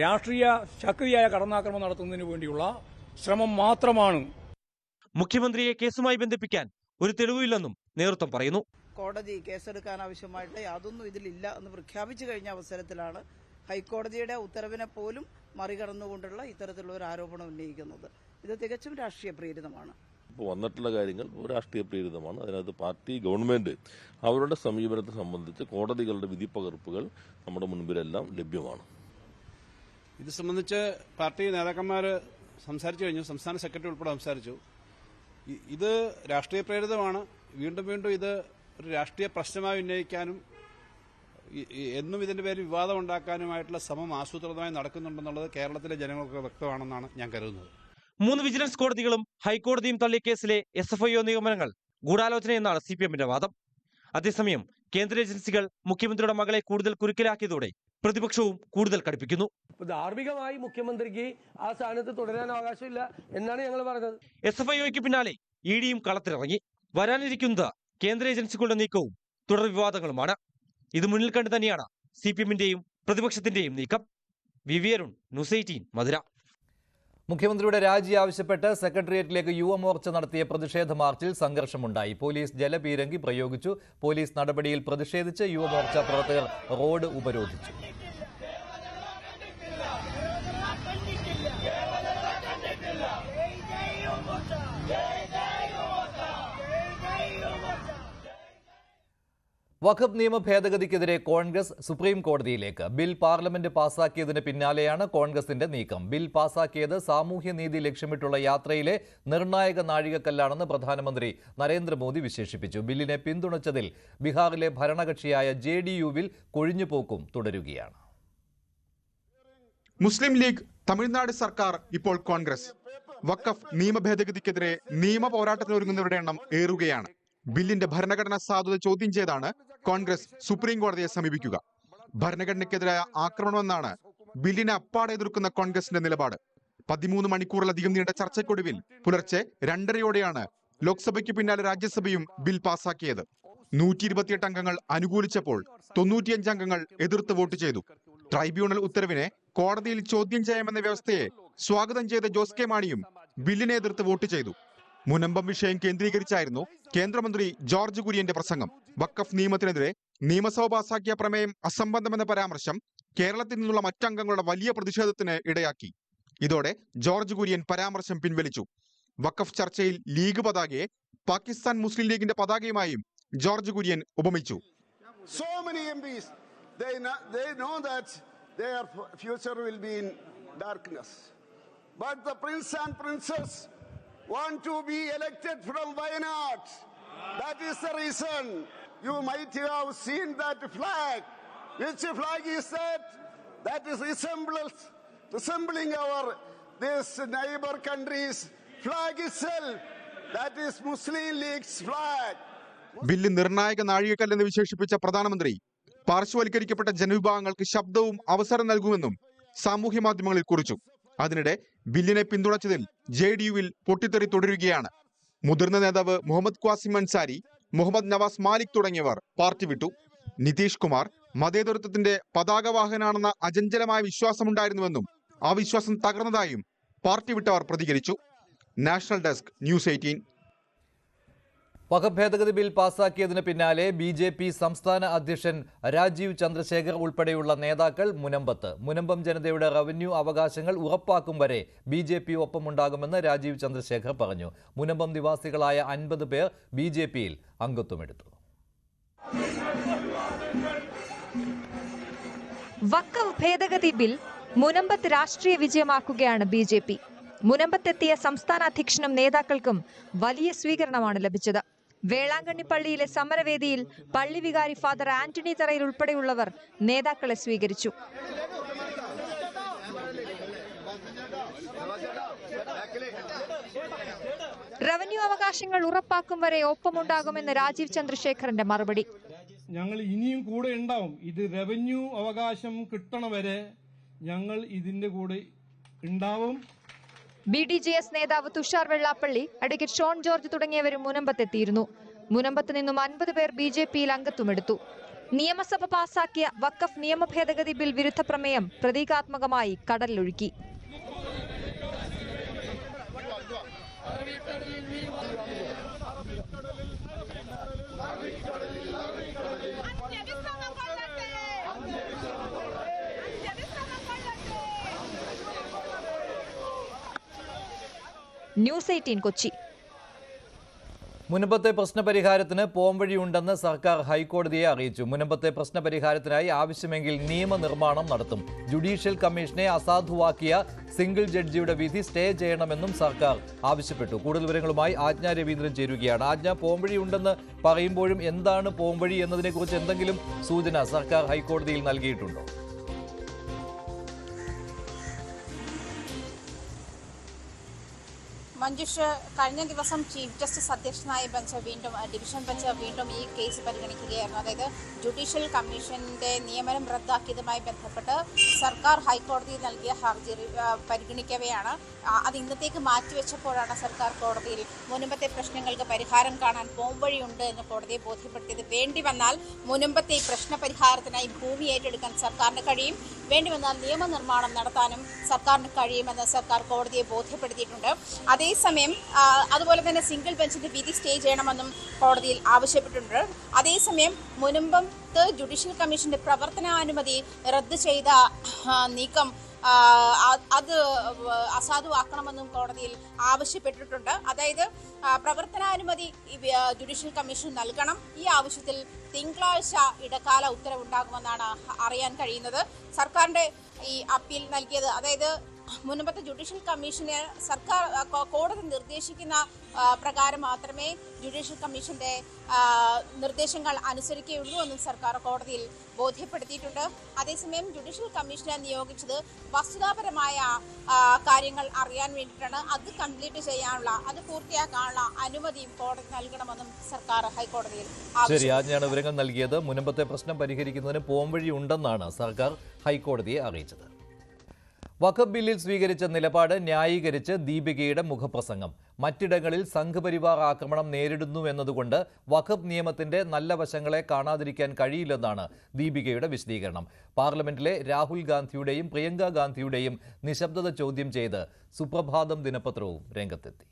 രാഷ്ട്രീയ ശക്തിയായ കടന്നാക്രമണം നടത്തുന്നതിന് വേണ്ടിയുള്ള ശ്രമം മാത്രമാണ്. മുഖ്യമന്ത്രിയെ കേസുമായി ബന്ധിപ്പിക്കാൻ ഒരു തെളിവില്ലെന്നും നേതൃത്വം പറയുന്നു. കോടതി കേസെടുക്കാൻ ആവശ്യമായിട്ട് യാതൊന്നും ഇതിലില്ല എന്ന് പ്രഖ്യാപിച്ചു കഴിഞ്ഞ അവസരത്തിലാണ് ഹൈക്കോടതിയുടെ ഉത്തരവിനെ പോലും മറികടന്നുകൊണ്ടുള്ള ഇത്തരത്തിലുള്ള ഒരു ആരോപണം ഉന്നയിക്കുന്നത്. ഇത് തികച്ചും രാഷ്ട്രീയ പ്രേരിതമാണ്. ഇപ്പോൾ വന്നിട്ടുള്ള കാര്യങ്ങൾ രാഷ്ട്രീയ പ്രേരിതമാണ്. അതിനകത്ത് പാർട്ടി ഗവൺമെന്റ് അവരുടെ സമീപനത്തെ സംബന്ധിച്ച് കോടതികളുടെ വിധിപ്പകർപ്പുകൾ നമ്മുടെ മുൻപിലെല്ലാം ലഭ്യമാണ്. ഇത് സംബന്ധിച്ച് പാർട്ടി നേതാക്കന്മാർ സംസാരിച്ചു കഴിഞ്ഞു. സംസ്ഥാന സെക്രട്ടറി ഉൾപ്പെടെ സംസാരിച്ചു. ഇത് രാഷ്ട്രീയ പ്രേരിതമാണ്. വീണ്ടും വീണ്ടും ഇത് ഒരു രാഷ്ട്രീയ പ്രശ്നമായി ഉന്നയിക്കാനും എന്നും ഇതിന്റെ പേരിൽ വിവാദം ഉണ്ടാക്കാനുമായിട്ടുള്ള ശ്രമം ആസൂത്രിതമായി നടക്കുന്നുണ്ടെന്നുള്ളത് കേരളത്തിലെ ജനങ്ങൾക്ക് വ്യക്തമാണെന്നാണ് ഞാൻ കരുതുന്നത്. മൂന്ന് വിജിലൻസ് കോടതികളും ഹൈക്കോടതിയും തള്ളിയ കേസിലെ എസ് എഫ് ഐ ഒ നിഗമനങ്ങൾ ഗൂഢാലോചനയെന്നാണ് സി പി എമ്മിന്റെ വാദം. അതേസമയം കേന്ദ്ര ഏജൻസികൾ മുഖ്യമന്ത്രിയുടെ മകളെ കൂടുതൽ കുരുക്കിലാക്കിയതോടെ പ്രതിപക്ഷവും കൂടുതൽ കടുപ്പിക്കുന്നു. ധാർമ്മികമായി മുഖ്യമന്ത്രിക്ക് ആ സ്ഥാനത്ത് തുടരാൻ അവകാശമില്ല എന്നാണ് ഞങ്ങൾ പറഞ്ഞത്. എസ് എഫ് ഐ ഒക്ക് പിന്നാലെ ഇ ഡിയും കളത്തിലിറങ്ങി. വരാനിരിക്കുന്നത് കേന്ദ്ര ഏജൻസികളുടെ നീക്കവും തുടർ വിവാദങ്ങളുമാണ്. ഇത് മുന്നിൽ കണ്ടു തന്നെയാണ് സി പി എമ്മിന്റെയും പ്രതിപക്ഷത്തിന്റെയും നീക്കം. വിവിയരുൺ ന്യൂസ് എയ്റ്റീൻ മധുര. മുഖ്യമന്ത്രിയുടെ രാജി ആവശ്യപ്പെട്ട് സെക്രട്ടേറിയറ്റിലേക്ക് യുവമോർച്ച നടത്തിയ പ്രതിഷേധ മാർച്ചിൽ സംഘർഷമുണ്ടായി. പോലീസ് ജലപീരങ്കി പ്രയോഗിച്ചു. പോലീസ് നടപടിയിൽ പ്രതിഷേധിച്ച് യുവമോർച്ച പ്രവർത്തകർ റോഡ് ഉപരോധിച്ചു. വഖഫ് നിയമ ഭേദഗതിക്കെതിരെ കോൺഗ്രസ് സുപ്രീം കോടതിയിലേക്ക് ബിൽ പാർലമെന്റ് പാസാക്കിയതിന് പിന്നാലെയാണ് കോൺഗ്രസിന്റെ നീക്കം. ബിൽ പാസാക്കിയത് സാമൂഹ്യനീതി ലക്ഷ്യമിട്ടുള്ള യാത്രയിലെ നിർണായക നാഴികക്കല്ലാണെന്ന് പ്രധാനമന്ത്രി നരേന്ദ്രമോദി വിശേഷിപ്പിച്ചു. ബില്ലിനെ പിന്തുണച്ചതിൽ ബീഹാറിലെ ഭരണകക്ഷിയായ ജെ ഡി യുവിൽ കൊഴിഞ്ഞുപോക്കും തുടരുകയാണ്. മുസ്ലിം ലീഗ് തമിഴ്നാട് സർക്കാർ ഇപ്പോൾ കോൺഗ്രസ്. വഖഫ് നിയമ ഭേദഗതിക്കെതിരെ നിയമ പോരാട്ടത്തിനൊരുങ്ങുന്നവരുടെ എണ്ണം ഏറുകയാണ്. ബില്ലിന്റെ ഭരണഘടനാ സാധുത ചോദ്യം ചെയ്താണ് കോൺഗ്രസ് സുപ്രീം കോടതിയെ സമീപിക്കുക. ഭരണഘടനയ്ക്കെതിരായ ആക്രമണമെന്നാണ് ബില്ലിനെ അപ്പാടെ എതിർക്കുന്ന കോൺഗ്രസിന്റെ നിലപാട്. പതിമൂന്ന് മണിക്കൂറിലധികം നീണ്ട ചർച്ചയ്ക്കൊടുവിൽ പുലർച്ചെ രണ്ടരയോടെയാണ് ലോക്സഭയ്ക്ക് പിന്നാലെ രാജ്യസഭയും ബിൽ പാസാക്കിയത്. നൂറ്റി ഇരുപത്തിയെട്ട് അംഗങ്ങൾ അനുകൂലിച്ചപ്പോൾ തൊണ്ണൂറ്റിയഞ്ച് അംഗങ്ങൾ എതിർത്ത് വോട്ട് ചെയ്തു. ട്രൈബ്യൂണൽ ഉത്തരവിനെ കോടതിയിൽ ചോദ്യം ചെയ്യാമെന്ന വ്യവസ്ഥയെ സ്വാഗതം ചെയ്ത ജോസ് കെ മാണിയും ബില്ലിനെ എതിർത്ത് വോട്ട് ചെയ്തു. മുനമ്പം വിഷയം കേന്ദ്രീകരിച്ചായിരുന്നു കേന്ദ്രമന്ത്രി ജോർജ് കുര്യന്റെ പ്രസംഗം. വക്കഫ് നിയമത്തിനെതിരെ നിയമസഭ പാസാക്കിയ പ്രമേയം അസംബന്ധമെന്ന പരാമർശം കേരളത്തിൽ നിന്നുള്ള മറ്റംഗങ്ങളുടെ വലിയ പ്രതിഷേധത്തിന് ഇടയാക്കി. ഇതോടെ ജോർജ് കുര്യൻ പരാമർശം പിൻവലിച്ചു. വക്കഫ് ചർച്ചയിൽ ലീഗ് പതാകയെ പാകിസ്ഥാൻ മുസ്ലിം ലീഗിന്റെ പതാകയുമായും ജോർജ് കുര്യൻ ഉപമിച്ചു. So many MPs, they know, they know that their want to be elected from Wayanad. That is the reason. You might have seen that flag. Which flag is that? That is resembles, resembling our this neighbor country's flag itself. That is Muslim League's flag. Bill നിർണായക നാഴികക്കല്ലെന്ന് വിശേഷിപ്പിച്ച പ്രധാനമന്ത്രി പാർശ്വവൽക്കരിക്കപ്പെട്ട ജനവിഭാഗങ്ങൾക്ക് ശബ്ദവും അവസരം നൽകുമെന്നും സാമൂഹ്യ മാധ്യമങ്ങളിൽ കുറിച്ചു അതിനിടെ ബില്ലിനെ പിന്തുണച്ചതിൽ ജെ ഡി യുവിൽ പൊട്ടിത്തെറി തുടരുകയാണ്. മുതിർന്ന നേതാവ് മുഹമ്മദ് ക്വാസിം അൻസാരി മുഹമ്മദ് നവാസ് മാലിക് തുടങ്ങിയവർ പാർട്ടി വിട്ടു. നിതീഷ് കുമാർ മതേതരത്വത്തിന്റെ പതാകവാഹനാണെന്ന അചഞ്ചലമായ വിശ്വാസമുണ്ടായിരുന്നുവെന്നും ആ വിശ്വാസം തകർന്നതായും പാർട്ടി വിട്ടവർ പ്രതികരിച്ചു. National desk news eighteen. Waqf ഭേദഗതി ബിൽ പാസാക്കിയതിന് പിന്നാലെ ബി ജെ പി സംസ്ഥാന അധ്യക്ഷൻ രാജീവ് ചന്ദ്രശേഖർ ഉൾപ്പെടെയുള്ള നേതാക്കൾ മുനമ്പത്ത്. മുനമ്പം ജനതയുടെ റവന്യൂ അവകാശങ്ങൾ ഉറപ്പാക്കും വരെ ബി ജെ പി ഒപ്പമുണ്ടാകുമെന്ന് രാജീവ് ചന്ദ്രശേഖർ പറഞ്ഞു. മുനമ്പം നിവാസികളായ അൻപത് പേർ ബി ജെ പിയിൽ അംഗത്വമെടുത്തു. ബിൽ മുനമ്പത്ത് രാഷ്ട്രീയ വിജയമാക്കുകയാണ് ബി ജെ പി. മുനമ്പത്തെത്തിയ സംസ്ഥാന അധ്യക്ഷനും നേതാക്കൾക്കും വലിയ സ്വീകരണമാണ് ലഭിച്ചത്. വേളാങ്കണ്ണി പള്ളിയിലെ സമരവേദിയിൽ പള്ളി വികാരി ഫാദർ ആന്റണി തറയിൽ ഉൾപ്പെടെയുള്ളവർ നേതാക്കളെ സ്വീകരിച്ചു. റവന്യൂ അവകാശങ്ങൾ ഉറപ്പാക്കും വരെ ഒപ്പമുണ്ടാകുമെന്ന് രാജീവ് ചന്ദ്രശേഖരന്റെ മറുപടി. ഞങ്ങൾ ഇനിയും കൂടെ ഉണ്ടാവും. ഇത് റവന്യൂ അവകാശം കിട്ടണ വരെ ഞങ്ങൾ ഇതിന്റെ കൂടെ ഉണ്ടാവും. ബി ഡി ജെ എസ് നേതാവ് തുഷാർ വെള്ളാപ്പള്ളി അഡ്വക്കേറ്റ് ഷോൺ ജോർജ് തുടങ്ങിയവരും മുനമ്പത്തെത്തിയിരുന്നു. മുനമ്പത്ത് നിന്നും അൻപത് പേർ ബി ജെ പിയിൽ അംഗത്വമെടുത്തു. നിയമസഭ പാസാക്കിയ വക്കഫ് നിയമ ഭേദഗതി ബിൽ വിരുദ്ധ പ്രമേയം പ്രതീകാത്മകമായി കടലിലൊഴുക്കി. News eighteen Kochi. മുനമ്പത്തെ പ്രശ്നപരിഹാരത്തിന് പോംവഴിയുണ്ടെന്ന് സർക്കാർ ഹൈക്കോടതിയെ അറിയിച്ചു. മുനമ്പത്തെ പ്രശ്നപരിഹാരത്തിനായി ആവശ്യമെങ്കിൽ നിയമനിർമ്മാണം നടത്തും. ജുഡീഷ്യൽ കമ്മീഷനെ അസാധുവാക്കിയ സിംഗിൾ ജഡ്ജിയുടെ വിധി സ്റ്റേ ചെയ്യണമെന്നും സർക്കാർ ആവശ്യപ്പെട്ടു. കൂടുതൽ വിവരങ്ങളുമായി ആജ്ഞ രവീന്ദ്രൻ ചേരുകയാണ്. ആജ്ഞ പോംവഴിയുണ്ടെന്ന് പറയുമ്പോഴും എന്താണ് പോംവഴി എന്നതിനെക്കുറിച്ച് എന്തെങ്കിലും സൂചന സർക്കാർ ഹൈക്കോടതിയിൽ നൽകിയിട്ടുണ്ടോ? മഞ്ജുഷ് കഴിഞ്ഞ ദിവസം ചീഫ് ജസ്റ്റിസ് അധ്യക്ഷനായ ബെഞ്ച് വീണ്ടും ഡിവിഷൻ ബെഞ്ച് വീണ്ടും ഈ കേസ് പരിഗണിക്കുകയായിരുന്നു. അതായത് ജുഡീഷ്യൽ കമ്മീഷന്റെ നിയമനം റദ്ദാക്കിയതുമായി ബന്ധപ്പെട്ട് സർക്കാർ ഹൈക്കോടതി നൽകിയ ഹർജി പരിഗണിക്കവെയാണ്. അത് ഇന്നത്തേക്ക് മാറ്റിവെച്ചപ്പോഴാണ് സർക്കാർ കോടതിയിൽ മുൻപത്തെ പ്രശ്നങ്ങൾക്ക് പരിഹാരം കാണാൻ പോംവഴിയുണ്ട് എന്ന് കോടതിയെ ബോധ്യപ്പെടുത്തിയത്. വേണ്ടി വന്നാൽ മുൻപത്തെ ഈ പ്രശ്ന പരിഹാരത്തിനായി ഭൂമി ഏറ്റെടുക്കാൻ സർക്കാരിന് കഴിയും. വേണ്ടി വന്നാൽ നിയമനിർമ്മാണം നടത്താനും സർക്കാരിന് കഴിയുമെന്ന് സർക്കാർ കോടതിയെ ബോധ്യപ്പെടുത്തിയിട്ടുണ്ട്. അതേസമയം അതുപോലെ തന്നെ സിംഗിൾ ബെഞ്ചിന്റെ വിധി സ്റ്റേ ചെയ്യണമെന്നും കോടതിയിൽ ആവശ്യപ്പെട്ടിട്ടുണ്ട്. അതേസമയം മുൻപത്ത് ജുഡീഷ്യൽ കമ്മീഷന്റെ പ്രവർത്തനാനുമതി റദ്ദ് ചെയ്ത നീക്കം അത് അസാധുവാക്കണമെന്നും കോടതിയിൽ ആവശ്യപ്പെട്ടിട്ടുണ്ട്. അതായത് പ്രവർത്തനാനുമതി ജുഡീഷ്യൽ കമ്മീഷൻ നൽകണം. ഈ ആവശ്യത്തിൽ തിങ്കളാഴ്ച ഇടക്കാല ഉത്തരവുണ്ടാകുമെന്നാണ് അറിയാൻ കഴിയുന്നത്. സർക്കാരിന്റെ ഈ അപ്പീൽ നൽകിയത് അതായത് മുൻപത്തെ ജുഡീഷ്യൽ കമ്മീഷന് സർക്കാർ കോടതി നിർദ്ദേശിക്കുന്ന പ്രകാരം മാത്രമേ ജുഡീഷ്യൽ കമ്മീഷന്റെ നിർദ്ദേശങ്ങൾ അനുസരിക്കുകയുള്ളൂ എന്നും സർക്കാർ കോടതിയിൽ ബോധ്യപ്പെടുത്തിയിട്ടുണ്ട്. അതേസമയം ജുഡീഷ്യൽ കമ്മീഷനെ നിയോഗിച്ചത് വസ്തുതാപരമായ കാര്യങ്ങൾ അറിയാൻ വേണ്ടിയിട്ടാണ്. അത് കംപ്ലീറ്റ് ചെയ്യാനുള്ള അത് പൂർത്തിയാക്കാനുള്ള അനുമതിയും കോടതി നൽകണമെന്നും സർക്കാർ ഹൈക്കോടതിയിൽ ശരി ആജ്ഞയാണ് വിവരങ്ങൾ നൽകിയത് മുനമ്പത്തെ പ്രശ്നം പരിഹരിക്കുന്നതിന് പോംവഴി ഉണ്ടെന്നാണ് സർക്കാർ ഹൈക്കോടതിയെ അറിയിച്ചത്. വഖബ് ബില്ലിൽ സ്വീകരിച്ച നിലപാട് ന്യായീകരിച്ച് ദീപികയുടെ മുഖപ്രസംഗം. മറ്റിടങ്ങളിൽ സംഘപരിവാർ ആക്രമണം നേരിടുന്നു എന്നതുകൊണ്ട് വഖബ് നിയമത്തിന്റെ നല്ല വശങ്ങളെ കാണാതിരിക്കാൻ കഴിയില്ലെന്നാണ് ദീപികയുടെ വിശദീകരണം. പാർലമെന്റിലെ രാഹുൽ ഗാന്ധിയുടെയും പ്രിയങ്ക ഗാന്ധിയുടെയും നിശബ്ദത ചോദ്യം ചെയ്ത് സുപ്രഭാതം ദിനപത്രവും രംഗത്തെത്തി.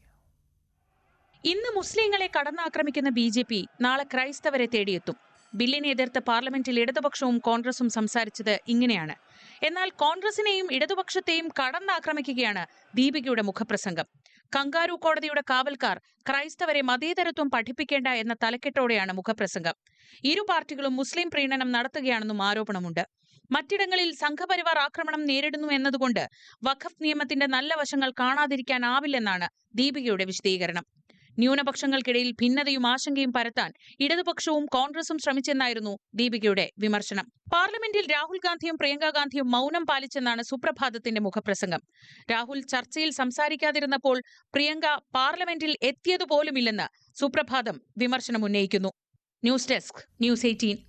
ഇന്ന് മുസ്ലിങ്ങളെ കടന്നാക്രമിക്കുന്ന ബി ജെ പി നാളെ ക്രൈസ്തവരെ തേടിയെത്തും. ബില്ലിനെ എതിർത്ത് പാർലമെന്റിൽ ഇടതുപക്ഷവും കോൺഗ്രസും സംസാരിച്ചത് ഇങ്ങനെയാണ്. എന്നാൽ കോൺഗ്രസിനെയും ഇടതുപക്ഷത്തെയും കടന്നാക്രമിക്കുകയാണ് ദീപികയുടെ മുഖപ്രസംഗം. കങ്കാരു കോടതിയുടെ കാവൽക്കാർ ക്രൈസ്തവരെ മതേതരത്വം പഠിപ്പിക്കേണ്ട എന്ന തലക്കെട്ടോടെയാണ് മുഖപ്രസംഗം. ഇരു പാർട്ടികളും മുസ്ലിം പ്രീണനം നടത്തുകയാണെന്നും ആരോപണമുണ്ട്. മറ്റിടങ്ങളിൽ സംഘപരിവാർ ആക്രമണം നേരിടുന്നു എന്നതുകൊണ്ട് വഖഫ് നിയമത്തിന്റെ നല്ല വശങ്ങൾ കാണാതിരിക്കാനാവില്ലെന്നാണ് ദീപികയുടെ വിശദീകരണം. ന്യൂനപക്ഷങ്ങൾക്കിടയിൽ ഭിന്നതയും ആശങ്കയും പരത്താൻ ഇടതുപക്ഷവും കോൺഗ്രസും ശ്രമിച്ചെന്നായിരുന്നു ദീപികയുടെ വിമർശനം. പാർലമെന്റിൽ രാഹുൽ ഗാന്ധിയും പ്രിയങ്ക ഗാന്ധിയും മൗനം പാലിച്ചെന്നാണ് സുപ്രഭാതത്തിന്റെ മുഖപ്രസംഗം. രാഹുൽ ചർച്ചയിൽ സംസാരിക്കാതിരുന്നപ്പോൾ പ്രിയങ്ക പാർലമെന്റിൽ എത്തിയതുപോലുമില്ലെന്ന് സുപ്രഭാതം വിമർശനം ഉന്നയിക്കുന്നു ന്യൂസ് ഡെസ്ക് ന്യൂസ് എയ്റ്റീൻ.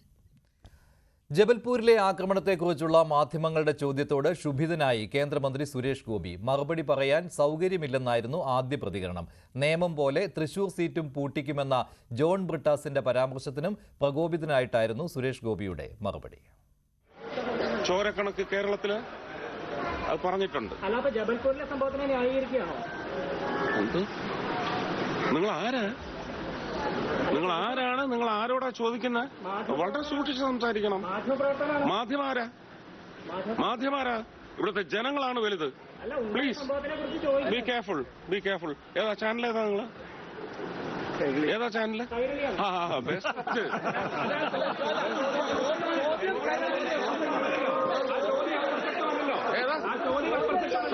ജബൽപൂരിലെ ആക്രമണത്തെക്കുറിച്ചുള്ള മാധ്യമങ്ങളുടെ ചോദ്യത്തോട് ക്ഷുഭിതനായി കേന്ദ്രമന്ത്രി സുരേഷ് ഗോപി മറുപടി പറയാൻ സൗകര്യമില്ലെന്നായിരുന്നു ആദ്യ പ്രതികരണം. നിയമം പോലെ തൃശൂർ സീറ്റും പൂട്ടിക്കുമെന്ന ജോൺ ബ്രിട്ടാസിന്റെ പരാമർശത്തിനും പ്രകോപിതനായിട്ടായിരുന്നു സുരേഷ് ഗോപിയുടെ മറുപടി. ചോരക്കണക്ക് അത് പറഞ്ഞിട്ടുണ്ട്. ജബൽപൂരിലെ സംഭവത്തിനെ ന്യായീകരിക്കുകയാണോ? നിങ്ങൾ ആരാ നിങ്ങൾ ആരാണ്? നിങ്ങൾ ആരോടാ ചോദിക്കുന്നത് വളരെ സൂക്ഷിച്ച് സംസാരിക്കണം. മാധ്യമാരാ മാധ്യമാരാ? ഇവിടുത്തെ ജനങ്ങളാണ് വലുത്. Please be careful be careful ഏതാ ചാനൽ ഏതാ നിങ്ങൾ? ഏതാ ചാനൽ ബെസ്റ്റ്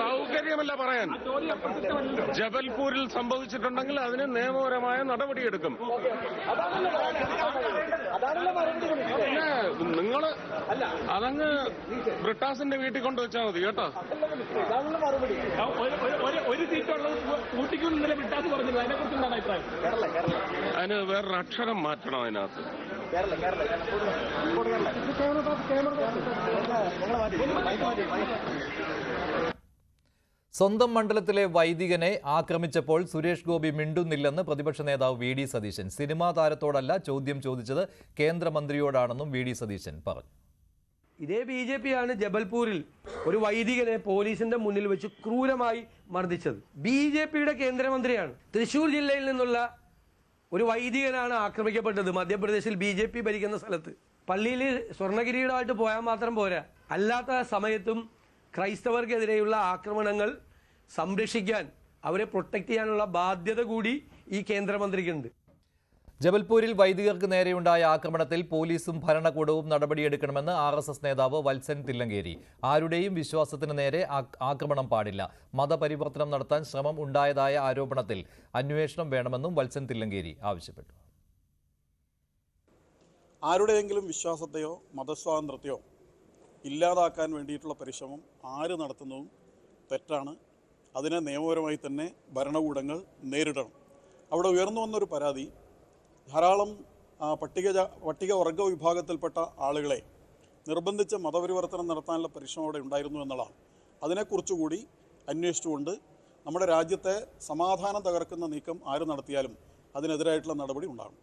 സൗകര്യമല്ല പറയാൻ. ജബൽപൂരിൽ സംഭവിച്ചിട്ടുണ്ടെങ്കിൽ അതിന് നിയമപരമായ നടപടിയെടുക്കും. പിന്നെ നിങ്ങൾ അതങ്ങ് ബ്രിട്ടാസിന്റെ വീട്ടിൽ കൊണ്ടുവച്ചാൽ മതി കേട്ടോ. ഒരു സീറ്റുള്ളത് ഊട്ടിക്കും ഇന്നലെ ബ്രിട്ടാസ് പറഞ്ഞിരുന്നു അതിനെക്കുറിച്ച് എന്താണ് അഭിപ്രായം അതിന് വേറൊരു അക്ഷരം മാറ്റണം അതിനകത്ത്. സ്വന്തം മണ്ഡലത്തിലെ വൈദികനെ ആക്രമിച്ചപ്പോൾ സുരേഷ് ഗോപി മിണ്ടുന്നില്ലെന്ന് പ്രതിപക്ഷ നേതാവ് വി ഡി സതീശൻ. സിനിമാ താരത്തോടല്ല ചോദ്യം ചോദിച്ചത് കേന്ദ്രമന്ത്രിയോടാണെന്നും വി ഡി സതീശൻ പറഞ്ഞു. ഇതേ ബി ജെ പി ആണ് ജബൽപൂരിൽ ഒരു വൈദികനെ പോലീസിന്റെ മുന്നിൽ വെച്ച് ക്രൂരമായി മർദ്ദിച്ചത്. ബി ജെ പിയുടെ കേന്ദ്രമന്ത്രിയാണ്. തൃശൂർ ജില്ലയിൽ നിന്നുള്ള ഒരു വൈദികനാണ് ആക്രമിക്കപ്പെട്ടത്. മധ്യപ്രദേശിൽ ബി ഭരിക്കുന്ന സ്ഥലത്ത്. പള്ളിയിൽ സ്വർണകിരീടമായിട്ട് പോയാൽ മാത്രം പോരാ. അല്ലാത്ത സമയത്തും ക്രൈസ്തവർക്കെതിരെയുള്ള ആക്രമണങ്ങൾ സംരക്ഷിക്കാൻ അവരെ പ്രൊട്ടക്ട് ചെയ്യാനുള്ള ബാധ്യത കൂടി ഈ കേന്ദ്രമന്ത്രിക്കുണ്ട്. ജബൽപൂരിൽ വൈദികർക്ക് നേരെയുണ്ടായ ആക്രമണത്തിൽ പോലീസും ഭരണകൂടവും നടപടിയെടുക്കണമെന്ന് ആർ എസ് എസ് നേതാവ് വത്സൻ തില്ലങ്കേരി. ആരുടെയും വിശ്വാസത്തിന് നേരെ ആക്രമണം പാടില്ല. മതപരിവർത്തനം നടത്താൻ ശ്രമം ഉണ്ടായതായ ആരോപണത്തിൽ അന്വേഷണം വേണമെന്നും വത്സൻ തില്ലങ്കേരി ആവശ്യപ്പെട്ടു. ആരുടെയെങ്കിലും വിശ്വാസത്തെയോ മതസ്വാതന്ത്ര്യത്തെയോ ഇല്ലാതാക്കാൻ വേണ്ടിയിട്ടുള്ള പരിശ്രമം ആര് നടത്തുന്നതും തെറ്റാണ്. അതിനെ നിയമപരമായി തന്നെ ഭരണകൂടങ്ങൾ നേരിടണം. അവിടെ ഉയർന്നു വന്നൊരു പരാതി ധാരാളം പട്ടിക പട്ടിക വർഗ വിഭാഗത്തിൽപ്പെട്ട ആളുകളെ നിർബന്ധിച്ച് മതപരിവർത്തനം നടത്താനുള്ള പരിശ്രമം അവിടെ ഉണ്ടായിരുന്നു എന്നുള്ളതാണ്. അതിനെക്കുറിച്ചുകൂടി അന്വേഷിച്ചുകൊണ്ട് നമ്മുടെ രാജ്യത്തെ സമാധാനം തകർക്കുന്ന നീക്കം ആര് നടത്തിയാലും അതിനെതിരായിട്ടുള്ള നടപടി ഉണ്ടാകും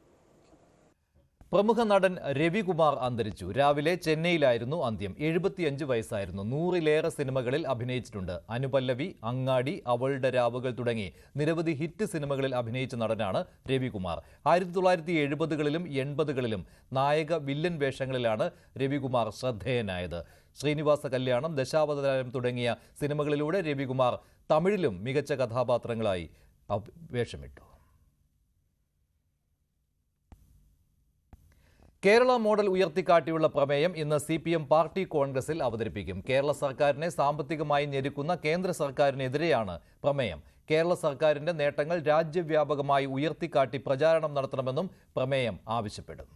പ്രമുഖ നടൻ രവികുമാർ അന്തരിച്ചു. രാവിലെ ചെന്നൈയിലായിരുന്നു അന്ത്യം. എഴുപത്തിയഞ്ച് വയസ്സായിരുന്നു. നൂറിലേറെ സിനിമകളിൽ അഭിനയിച്ചിട്ടുണ്ട്. അനുപല്ലവി അങ്ങാടി അവളുടെ രാവുകൾ തുടങ്ങി നിരവധി ഹിറ്റ് സിനിമകളിൽ അഭിനയിച്ച നടനാണ് രവികുമാർ. ആയിരത്തി തൊള്ളായിരത്തി എഴുപതുകളിലും എൺപതുകളിലും നായക വില്ലൻ വേഷങ്ങളിലാണ് രവികുമാർ ശ്രദ്ധേയനായത്. ശ്രീനിവാസ കല്യാണം ദശാവതാരം തുടങ്ങിയ സിനിമകളിലൂടെ രവികുമാർ തമിഴിലും മികച്ച കഥാപാത്രങ്ങളായി വേഷമിട്ടു. കേരള മോഡൽ ഉയർത്തിക്കാട്ടിയുള്ള പ്രമേയം ഇന്ന് സി പി എം പാർട്ടി കോൺഗ്രസിൽ അവതരിപ്പിക്കും. കേരള സർക്കാരിനെ സാമ്പത്തികമായി ഞെരുക്കുന്ന കേന്ദ്ര സർക്കാരിനെതിരെയാണ് പ്രമേയം. കേരള സർക്കാരിന്റെ നേട്ടങ്ങൾ രാജ്യവ്യാപകമായി ഉയർത്തിക്കാട്ടി പ്രചാരണം നടത്തണമെന്നും പ്രമേയം ആവശ്യപ്പെടും.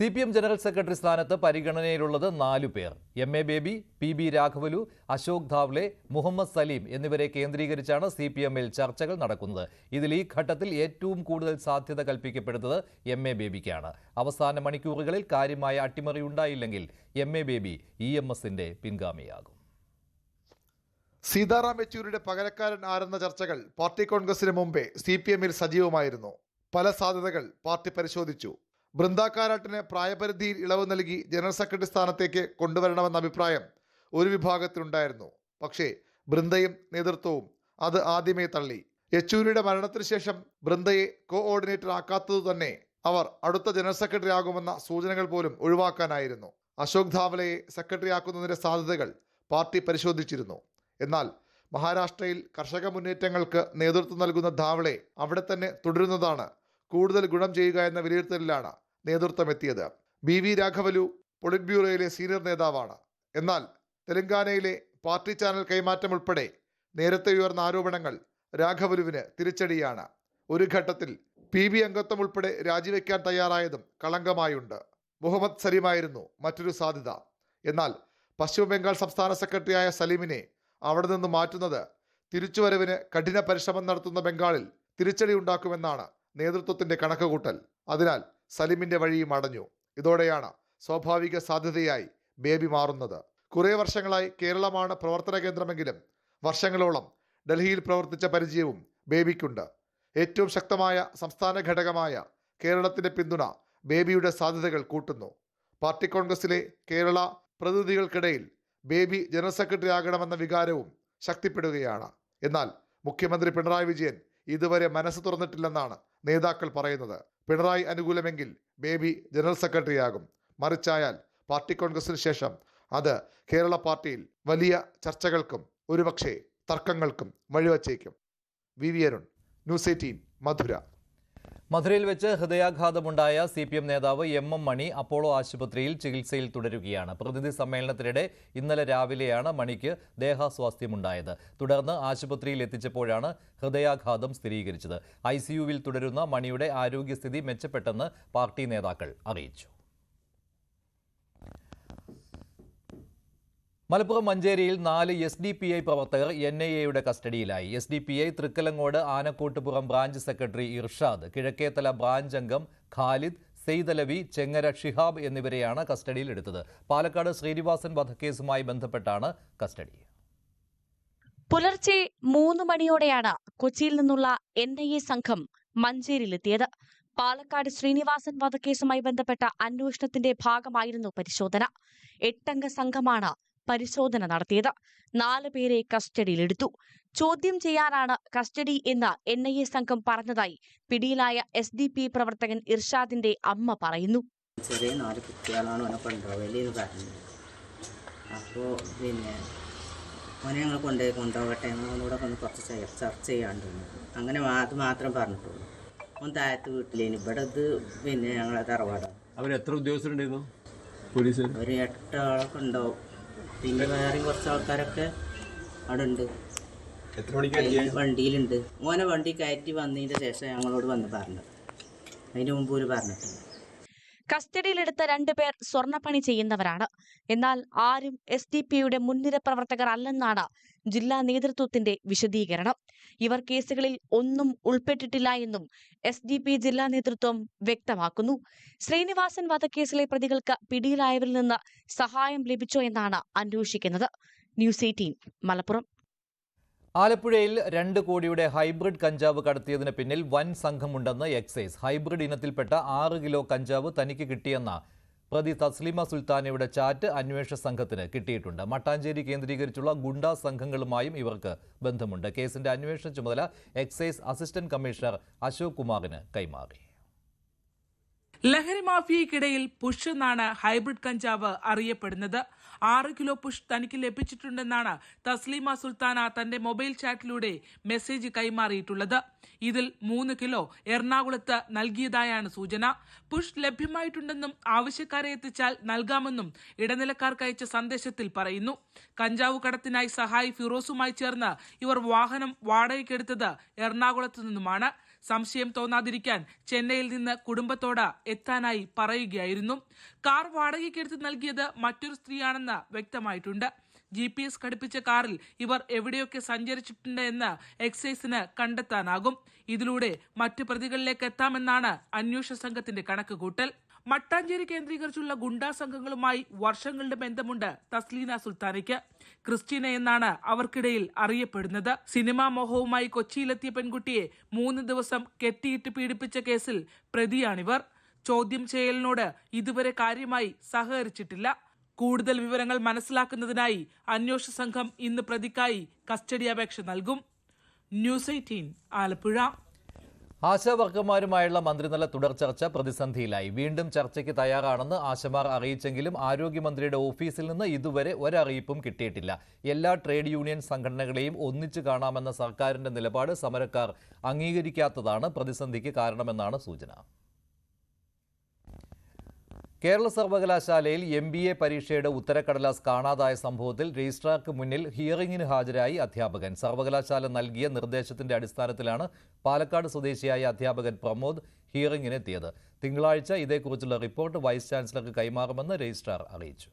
C P M general secretary സ്ഥാനത്ത് പരിഗണനയിലുള്ളത് നാലു പേർ. M A Baby P B രാഘവലു Ashok Dhawale Mohammed Salim എന്നിവരെ കേന്ദ്രീകരിച്ചാണ് സി പി എമ്മിൽ ചർച്ചകൾ നടക്കുന്നത്. ഇതിൽ ഈ ഘട്ടത്തിൽ ഏറ്റവും കൂടുതൽ സാധ്യത കൽപ്പിക്കപ്പെടുന്നത് എം എ ബേബിക്കാണ്. അവസാന മണിക്കൂറുകളിൽ കാര്യമായ അട്ടിമറി ഉണ്ടായില്ലെങ്കിൽ M A Baby E M എസിന്റെ പിൻഗാമിയാകും. സീതാറാം യെച്ചൂരിയുടെ പകരക്കാരൻ ആരെന്ന ചർച്ചകൾ പാർട്ടി കോൺഗ്രസിന് മുമ്പേ സി പി എമ്മിൽ സജീവമായിരുന്നു. പല സാധ്യതകൾ പാർട്ടി പരിശോധിച്ചു. ബൃന്ദ കാരാട്ടിന് പ്രായപരിധിയിൽ ഇളവ് നൽകി ജനറൽ സെക്രട്ടറി സ്ഥാനത്തേക്ക് കൊണ്ടുവരണമെന്ന അഭിപ്രായം ഒരു വിഭാഗത്തിനുണ്ടായിരുന്നു പക്ഷേ ബൃന്ദയും നേതൃത്വവും അത് ആദ്യമേ തള്ളി. യെച്ചൂരിയുടെ മരണത്തിന് ശേഷം ബൃന്ദയെ കോ ഓർഡിനേറ്റർ ആക്കാത്തതു തന്നെ അവർ അടുത്ത ജനറൽ സെക്രട്ടറി ആകുമെന്ന സൂചനകൾ പോലും ഒഴിവാക്കാനായിരുന്നു. അശോക് ധാവലയെ സെക്രട്ടറി ആക്കുന്നതിന്റെ സാധ്യതകൾ പാർട്ടി പരിശോധിച്ചിരുന്നു. എന്നാൽ മഹാരാഷ്ട്രയിൽ കർഷക മുന്നേറ്റങ്ങൾക്ക് നേതൃത്വം നൽകുന്ന ധാവളെ അവിടെ തന്നെ തുടരുന്നതാണ് കൂടുതൽ ഗുണം ചെയ്യുക എന്ന വിലയിരുത്തലിലാണ് നേതൃത്വം എത്തിയത് ബി വി രാഘവലു പൊളിറ്റ് ബ്യൂറോയിലെ സീനിയർ നേതാവാണ്. എന്നാൽ തെലങ്കാനയിലെ പാർട്ടി ചാനൽ കൈമാറ്റം ഉൾപ്പെടെ നേരത്തെ ഉയർന്ന ആരോപണങ്ങൾ രാഘവലുവിന് തിരിച്ചടിയാണ്. ഒരു ഘട്ടത്തിൽ പി ബി അംഗത്വം ഉൾപ്പെടെ രാജിവെക്കാൻ തയ്യാറായതും കളങ്കമായുണ്ട്. മുഹമ്മദ് സലീമായിരുന്നു മറ്റൊരു സാധ്യത. എന്നാൽ പശ്ചിമ ബംഗാൾ സംസ്ഥാന സെക്രട്ടറിയായ സലീമിനെ അവിടെ നിന്ന് മാറ്റുന്നത് തിരിച്ചുവരവിന് കഠിന പരിശ്രമം നടത്തുന്ന ബംഗാളിൽ തിരിച്ചടി ഉണ്ടാക്കുമെന്നാണ് നേതൃത്വത്തിന്റെ കണക്കുകൂട്ടൽ. അതിനാൽ സലീമിന്റെ വഴിയും അടഞ്ഞു. ഇതോടെയാണ് സ്വാഭാവിക സാധ്യതയായി ബേബി മാറുന്നത്. കുറേ വർഷങ്ങളായി കേരളമാണ് പ്രവർത്തന കേന്ദ്രമെങ്കിലും വർഷങ്ങളോളം ഡൽഹിയിൽ പ്രവർത്തിച്ച പരിചയവും ബേബിക്കുണ്ട്. ഏറ്റവും ശക്തമായ സംസ്ഥാന ഘടകമായ കേരളത്തിന്റെ പിന്തുണ ബേബിയുടെ സാധ്യതകൾ കൂട്ടുന്നു. പാർട്ടി കോൺഗ്രസിലെ കേരള പ്രതിനിധികൾക്കിടയിൽ ബേബി ജനറൽ സെക്രട്ടറി ആകണമെന്ന വികാരവും ശക്തിപ്പെടുകയാണ്. എന്നാൽ മുഖ്യമന്ത്രി പിണറായി വിജയൻ ഇതുവരെ മനസ്സ് തുറന്നിട്ടില്ലെന്നാണ് നേതാക്കൾ പറയുന്നത്. പിണറായി അനുകൂലമെങ്കിൽ ബേബി ജനറൽ സെക്രട്ടറി ആകും മറിച്ചായാൽ പാർട്ടി കോൺഗ്രസിന് ശേഷം അത് കേരള പാർട്ടിയിൽ വലിയ ചർച്ചകൾക്കും ഒരുപക്ഷെ തർക്കങ്ങൾക്കും വഴിവച്ചേക്കും. V V Arun news eighteen Madurai. മധുരയിൽ വെച്ച് ഹൃദയാഘാതമുണ്ടായ സി പി എം നേതാവ് എം എം മണി അപ്പോളോ ആശുപത്രിയിൽ ചികിത്സയിൽ തുടരുകയാണ്. പ്രതിനിധി സമ്മേളനത്തിനിടെ ഇന്നലെ രാവിലെയാണ് മണിക്ക് ദേഹാസ്വാസ്ഥ്യമുണ്ടായത്. തുടർന്ന് ആശുപത്രിയിൽ എത്തിച്ചപ്പോഴാണ് ഹൃദയാഘാതം സ്ഥിരീകരിച്ചത്. ഐ തുടരുന്ന മണിയുടെ ആരോഗ്യസ്ഥിതി മെച്ചപ്പെട്ടെന്ന് പാർട്ടി നേതാക്കൾ അറിയിച്ചു. മലപ്പുറം മഞ്ചേരിയിൽ നാല് എസ് ഡി പി ഐ പ്രവർത്തകർ എൻ ഐ എയുടെ കസ്റ്റഡിയിലായി. S D P I Thrikkalangode Anakkottupuram branch secretary Irshad Kizhakkethala branch അംഗം ഖാലിദ് സെയ്ദലവി ചെങ്ങര ഷിഹാബ് എന്നിവരെയാണ് കസ്റ്റഡിയിലെടുത്തത്. പാലക്കാട് ശ്രീനിവാസൻ വധക്കേസുമായി ബന്ധപ്പെട്ടാണ് കസ്റ്റഡി. പുലർച്ചെ മൂന്ന് മണിയോടെയാണ് കൊച്ചിയിൽ നിന്നുള്ള എൻ ഐ എ സംഘം മഞ്ചേരിയിലെത്തിയത്. പാലക്കാട് ശ്രീനിവാസൻ വധക്കേസുമായി ബന്ധപ്പെട്ട അന്വേഷണത്തിന്റെ ഭാഗമായിരുന്നു പരിശോധന. എട്ടംഗ സംഘമാണ് പരിശോധന നടത്തിയത്. നാല് പേരെ കസ്റ്റഡിയിലെടുത്തു. ചോദ്യം ചെയ്യാനാണ് കസ്റ്റഡി എന്ന് എൻ ഐ എ സംഘം പറഞ്ഞതായി പിടിയിലായ എസ് ഡി പി പ്രവർത്തകൻ ഇർഷാദിന്റെ അമ്മ പറയുന്നു. ചെറിയ നാല് കുട്ടികളാണ് ഓനെ കൊണ്ടുപോകൽ എന്ന് പറഞ്ഞത് അപ്പോൾ പിന്നെ ഓനെ ഞങ്ങൾ കൊണ്ടുപോയി കൊണ്ടുപോകട്ടെ. ഓനോടെ ഒന്ന് കുറച്ച് ചർച്ച ചെയ്യാണ്ട് അങ്ങനെ അത് മാത്രം പറഞ്ഞിട്ടുള്ളൂ. ഓൻ താഴത്ത് വീട്ടിലേന്. ഇവിടെ ഇത് പിന്നെ ഞങ്ങളെ തറവാടാണ് അവർ എത്ര ഉദ്യോഗസ്ഥരുണ്ടായിരുന്നു? പോലീസ്? ഒരു എട്ടാളൊക്കെ ഉണ്ടാവും. പിന്നെ വേറെ കുറച്ച് ആൾക്കാരൊക്കെ അവിടെ ഉണ്ട് എത്ര മണിക്കാണ് വണ്ടിയിലുണ്ട്. മോനെ വണ്ടി കയറ്റി വന്നതിന്റെ ശേഷം ഞങ്ങളോട് വന്ന് പറഞ്ഞത് അതിന് മുമ്പ് ഒരു പറഞ്ഞിട്ടില്ല കസ്റ്റഡിയിലെടുത്ത രണ്ടുപേർ സ്വർണപ്പണി ചെയ്യുന്നവരാണ്. എന്നാൽ ആരും എസ് ഡി പിയുടെ മുൻനിര പ്രവർത്തകർ അല്ലെന്നാണ് ജില്ലാ നേതൃത്വത്തിന്റെ വിശദീകരണം. ഇവർ കേസുകളിൽ ഒന്നും ഉൾപ്പെട്ടിട്ടില്ല എന്നും എസ് ഡി പി ജില്ലാ നേതൃത്വം വ്യക്തമാക്കുന്നു. ശ്രീനിവാസൻ വധക്കേസിലെ പ്രതികൾക്ക് പിടിയിലായവരിൽ നിന്ന് സഹായം ലഭിച്ചോ എന്നാണ് അന്വേഷിക്കുന്നത്. News eighteen Malappuram. ആലപ്പുഴയിൽ രണ്ട് കോടിയുടെ ഹൈബ്രിഡ് കഞ്ചാവ് കടത്തിയതിന് പിന്നിൽ വൻ സംഘമുണ്ടെന്ന് എക്സൈസ്. ഹൈബ്രിഡ് ഇനത്തിൽപ്പെട്ട ആറ് കിലോ കഞ്ചാവ് തനിക്ക് കിട്ടിയെന്ന പ്രതി തസ്ലിമ സുൽത്താനയുടെ ചാറ്റ് അന്വേഷണ സംഘത്തിന് കിട്ടിയിട്ടുണ്ട്. മട്ടാഞ്ചേരി കേന്ദ്രീകരിച്ചുള്ള ഗുണ്ടാ സംഘങ്ങളുമായും ഇവർക്ക് ബന്ധമുണ്ട്. കേസിന്റെ അന്വേഷണ ചുമതല എക്സൈസ് അസിസ്റ്റന്റ് കമ്മീഷണർ അശോക് കുമാറിന് കൈമാറി. ലഹരി മാഫിയയ്ക്കിടയിൽ പുഷ് എന്നാണ് ഹൈബ്രിഡ് കഞ്ചാവ് അറിയപ്പെടുന്നത്. ആറ് കിലോ പുഷ് തനിക്ക് ലഭിച്ചിട്ടുണ്ടെന്നാണ് തസ്ലീമ സുൽത്താന തന്റെ മൊബൈൽ ചാറ്റിലൂടെ മെസ്സേജ് കൈമാറിയിട്ടുള്ളത്. ഇതിൽ മൂന്ന് കിലോ എറണാകുളത്ത് നൽകിയതായാണ് സൂചന. പുഷ് ലഭ്യമായിട്ടുണ്ടെന്നും ആവശ്യക്കാരെ എത്തിച്ചാൽ നൽകാമെന്നും ഇടനിലക്കാർക്ക് അയച്ച സന്ദേശത്തിൽ പറയുന്നു. കഞ്ചാവ് കടത്തിനായി സഹായി ഫിറോസുമായി ചേർന്ന് ഇവർ വാഹനം വാടകയ്ക്കെടുത്തത് എറണാകുളത്തു നിന്നുമാണ്. സംശയം തോന്നാതിരിക്കാൻ ചെന്നൈയിൽ നിന്ന് കുടുംബത്തോട് എത്താനായി പറയുകയായിരുന്നു. കാർ വാടകയ്ക്കെടുത്ത് നൽകിയത് മറ്റൊരു സ്ത്രീയാണെന്ന് വ്യക്തമായിട്ടുണ്ട്. ജി പി എസ് ഘടിപ്പിച്ച കാറിൽ ഇവർ എവിടെയൊക്കെ സഞ്ചരിച്ചിട്ടുണ്ട് എന്ന് എക്സൈസിന് കണ്ടെത്താനാകും. ഇതിലൂടെ മറ്റു പ്രതികളിലേക്ക് എത്താമെന്നാണ് അന്വേഷണ സംഘത്തിന്റെ കണക്കുകൂട്ടൽ. മട്ടാഞ്ചേരി കേന്ദ്രീകരിച്ചുള്ള ഗുണ്ടാ സംഘങ്ങളുമായി വർഷങ്ങളുടെ ബന്ധമുണ്ട് തസ്ലീന സുൽത്താനയ്ക്ക്. ക്രിസ്റ്റീന എന്നാണ് അവർക്കിടയിൽ അറിയപ്പെടുന്നത്. സിനിമാ മോഹവുമായി കൊച്ചിയിലെത്തിയ പെൺകുട്ടിയെ മൂന്ന് ദിവസം കെട്ടിയിട്ട് പീഡിപ്പിച്ച കേസിൽ പ്രതിയാണിവർ. ചോദ്യം ചെയ്യലിനോട് ഇതുവരെ കാര്യമായി സഹകരിച്ചിട്ടില്ല. കൂടുതൽ വിവരങ്ങൾ മനസ്സിലാക്കുന്നതിനായി അന്വേഷണ സംഘം ഇന്ന് പ്രതിക്കായി കസ്റ്റഡി അപേക്ഷ നൽകും. News eighteen Alappuzha. ആശാ വർക്കർമാരുമായുള്ള മന്ത്രിതല തുടർ ചർച്ച പ്രതിസന്ധിയിലായി. വീണ്ടും ചർച്ചയ്ക്ക് തയ്യാറാണെന്ന് ആശമാർ അറിയിച്ചെങ്കിലും ആരോഗ്യമന്ത്രിയുടെ ഓഫീസിൽ നിന്ന് ഇതുവരെ ഒരറിയിപ്പും കിട്ടിയിട്ടില്ല. എല്ലാ ട്രേഡ് യൂണിയൻ സംഘടനകളെയും ഒന്നിച്ചു കാണാമെന്ന സർക്കാരിന്റെ നിലപാട് സമരക്കാർ അംഗീകരിക്കാത്തതാണ് പ്രതിസന്ധിക്ക് കാരണമെന്നാണ് സൂചന. കേരള സർവകലാശാലയിൽ എം ബി എ പരീക്ഷയുടെ ഉത്തരക്കടലാസ് കാണാതായ സംഭവത്തിൽ രജിസ്ട്രാർക്ക് മുന്നിൽ ഹിയറിംഗിന് ഹാജരായി അധ്യാപകൻ. സർവകലാശാല നൽകിയ നിർദ്ദേശത്തിന്റെ അടിസ്ഥാനത്തിലാണ് പാലക്കാട് സ്വദേശിയായ അധ്യാപകൻ പ്രമോദ് ഹിയറിംഗിനെത്തിയത്. തിങ്കളാഴ്ച ഇതേക്കുറിച്ചുള്ള റിപ്പോർട്ട് വൈസ് ചാൻസലർക്ക് കൈമാറുമെന്ന് രജിസ്ട്രാർ അറിയിച്ചു.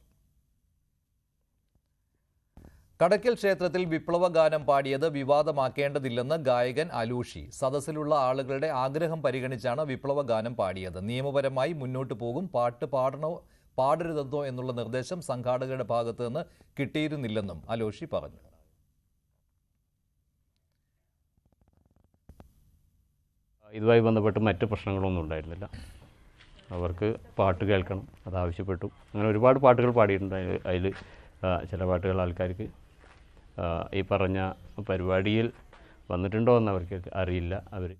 കടക്കൽ ക്ഷേത്രത്തിൽ വിപ്ലവ ഗാനം പാടിയത് വിവാദമാക്കേണ്ടതില്ലെന്ന് ഗായകൻ അലൂഷി. സദസ്സിലുള്ള ആളുകളുടെ ആഗ്രഹം പരിഗണിച്ചാണ് വിപ്ലവ ഗാനം പാടിയത്. നിയമപരമായി മുന്നോട്ട് പോകും പാട്ട് പാടണോ പാടരുതെന്നോ എന്നുള്ള നിർദ്ദേശം സംഘാടകരുടെ ഭാഗത്തു നിന്ന് കിട്ടിയിരുന്നില്ലെന്നും അലോഷി പറഞ്ഞു. ഇതുമായി ബന്ധപ്പെട്ട് മറ്റ് പ്രശ്നങ്ങളൊന്നും ഉണ്ടായിരുന്നില്ല. അവർക്ക് പാട്ട് കേൾക്കണം അതാവശ്യപ്പെട്ടു അങ്ങനെ ഒരുപാട് പാട്ടുകൾ പാടിയിട്ടുണ്ട് അതിൽ. ചില പാട്ടുകൾ ആൾക്കാർക്ക് ഈ പറഞ്ഞ പരിപാടിയിൽ വന്നിട്ടുണ്ടോ എന്ന് അവർക്ക് അറിയില്ല. അവർ